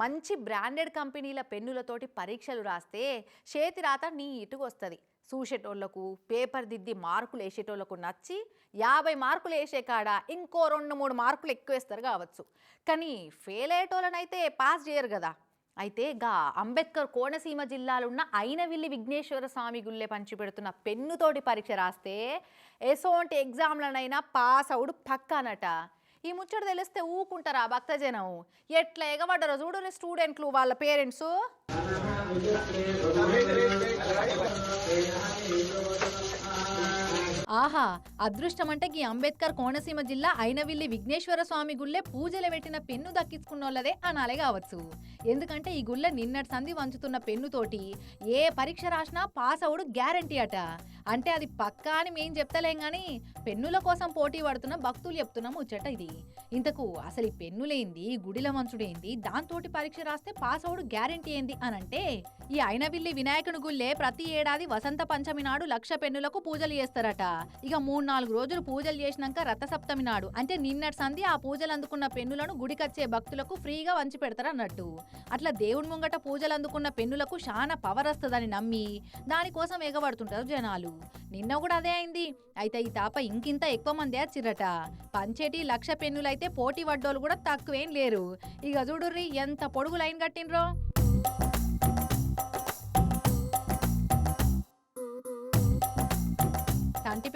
మంచి బ్రాండెడ్ కంపెనీల పెన్నులతోటి పరీక్షలు రాస్తే చేతి రాత నీట్గా వస్తుంది చూసేటోళ్ళకు పేపర్ దిద్ది మార్కులు వేసేటోళ్ళకు నచ్చి యాభై మార్కులు వేసే కాడ ఇంకో రెండు మూడు మార్కులు ఎక్కువ వేస్తారు కావచ్చు. కానీ ఫెయిల్ అయ్యేటోళ్ళనైతే పాస్ చేయరు కదా. అయితే గా అంబేద్కర్ కోనసీమ జిల్లాలున్న అయినవిల్లి విఘ్నేశ్వర స్వామి గుళ్ళే పంచిపెడుతున్న పెన్నుతోటి పరీక్ష రాస్తే ఎసోంటి ఎగ్జామ్లనైనా పాస్ అవుడు పక్కానట. ఈ ముచ్చట తెలిస్తే ఊకుంటారా భక్తజనం. ఎట్లా ఎగబడ్డారో చూడు స్టూడెంట్లు వాళ్ళ పేరెంట్స్ ఆహా అదృష్టం అంటే ఈ అంబేద్కర్ కోనసీమ జిల్లా అయినవిల్లి విఘ్నేశ్వర స్వామి గుళ్ళే పూజలు పెట్టిన పెన్ను దక్కించుకున్నోళ్ళదే అనాలే కావచ్చు. ఎందుకంటే ఈ గుళ్ళ నిన్నటి సంధి వంచుతున్న పెన్నుతోటి ఏ పరీక్ష రాసినా పాస్ అవుడు గ్యారంటీ అట. అంటే అది పక్కా అని మేం చెప్తలేం గాని పెన్నుల కోసం పోటీ పడుతున్న భక్తులు చెప్తున్నాం ముచ్చట ఇది. ఇంతకు అసలు ఈ పెన్నులేంది గుడిల మంచుడేంది దాంతోటి పరీక్ష రాస్తే పాస్ అవుడు గ్యారంటీ ఏంది అని అంటే ఈ అయినవిల్లి వినాయకుని గుళ్ళే ప్రతి ఏడాది వసంత పంచమి నాడు లక్ష పెన్నులకు పూజలు చేస్తారట. ఇక మూడు నాలుగు రోజులు పూజలు చేసినాక రథసప్తమి నాడు. అంటే నిన్నటి సంధి ఆ పూజలు అందుకున్న పెన్నులను గుడికచ్చే భక్తులకు ఫ్రీగా వంచి పెడతారు అన్నట్టు. అట్లా దేవుడి ముంగట పూజలు అందుకున్న పెన్నులకు చాలా పవర్ వస్తుందని నమ్మి దానికోసం ఎగబడుతుంటారు జనాలు. నిన్న కూడా అదే అయింది. అయితే ఈ తాప ఇంకింత ఎక్కువ మంది చిరట పంచేటి లక్ష పెన్నులైతే పోటీ పడ్డోళ్ళు కూడా తక్కువేం లేరు. ఇక చూడుర్రి ఎంత పొడుగు లైన్ కట్టిండ్రో?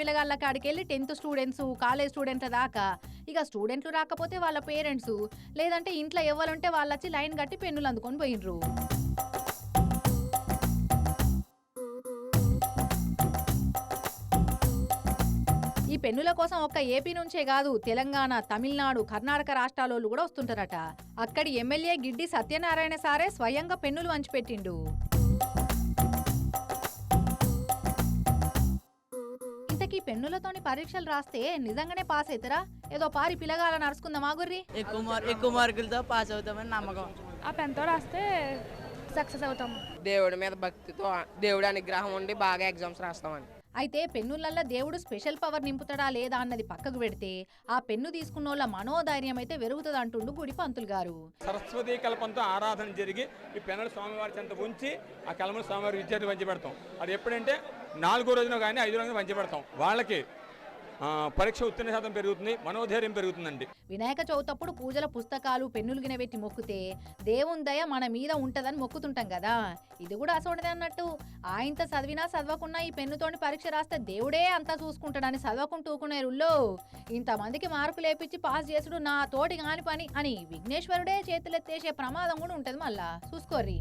పిల్లగాళ్ళ కాడికి వెళ్ళి టెన్త్ స్టూడెంట్స్ కాలేజ్ స్టూడెంట్ల దాకా. ఇక స్టూడెంట్లు రాకపోతే వాళ్ళ పేరెంట్స్ లేదంటే ఇంట్లో ఎవరుంటే వాళ్ళు వచ్చి లైన్ కట్టి పెన్నులు అందుకొని పోయినరు ఈ పెన్నుల కోసం ఒక్క ఏపీ నుంచే కాదు తెలంగాణ తమిళనాడు కర్ణాటక రాష్ట్రాలోళ్ళు కూడా వస్తుంటారట. అక్కడి ఎమ్మెల్యే గిడ్డి సత్యనారాయణ సారే స్వయంగా పెన్నులు వంచిపెట్టిండు. ఇంతకీ పెన్నులతోని పరీక్షలు రాస్తే నిజంగానే పాస్ అవుతారా ఏదో పారి పిల్లగాల నడుచుకుందామా గుర్రి? ఎక్కువ మార్ ఎక్కువ మార్కులతో పాస్ అవుతామని నమ్మకం. ఆ పెన్తో రాస్తే సక్సెస్ అవుతాం. దేవుడి మీద భక్తితో దేవుడి అనుగ్రహం ఉండి బాగా ఎగ్జామ్స్ రాస్తామని. అయితే పెన్నులల్లో దేవుడు స్పెషల్ పవర్ నింపుతాడా లేదా అన్నది పక్కకు పెడితే ఆ పెన్ను తీసుకున్నోళ్ళ మనోధైర్యం అయితే పెరుగుతుంది అంటుండు గుడి పంతులు గారు. సరస్వతి కల్పంతో ఆరాధన జరిగి ఈ పెన్నల స్వామివారి చెంత ఉంచి ఆ కలమల స్వామివారి విద్యార్థి పంచి పెడతాం. అది ఎప్పుడంటే నాలుగో రోజున కానీ ఐదో రోజున పంచి పెడతాం. వాళ్ళకి పరీక్ష ఉత్తీర్ణ శాతం పెరుగుతుంది మనోధైర్యం పెరుగుతుందండి. వినాయక చవితప్పుడు పూజల పుస్తకాలు పెన్నులు గినబెట్టి మొక్కితే దేవుని దయ మన మీద ఉంటదని మొక్కుతుంటాం కదా. ఇది కూడా అసోడదే అన్నట్టు. ఆయంత చదివినా చదవకున్నా ఈ పెన్నుతోని పరీక్ష రాస్తే దేవుడే అంతా చూసుకుంటాడని చదవకుంటూకునే రుల్లో ఇంతమందికి మార్కులు లేపించి పాస్ చేసుడు నా తోటి కాని పని అని విఘ్నేశ్వరుడే చేతులెత్తేసే ప్రమాదం కూడా ఉంటుంది మళ్ళా. చూసుకోర్రి.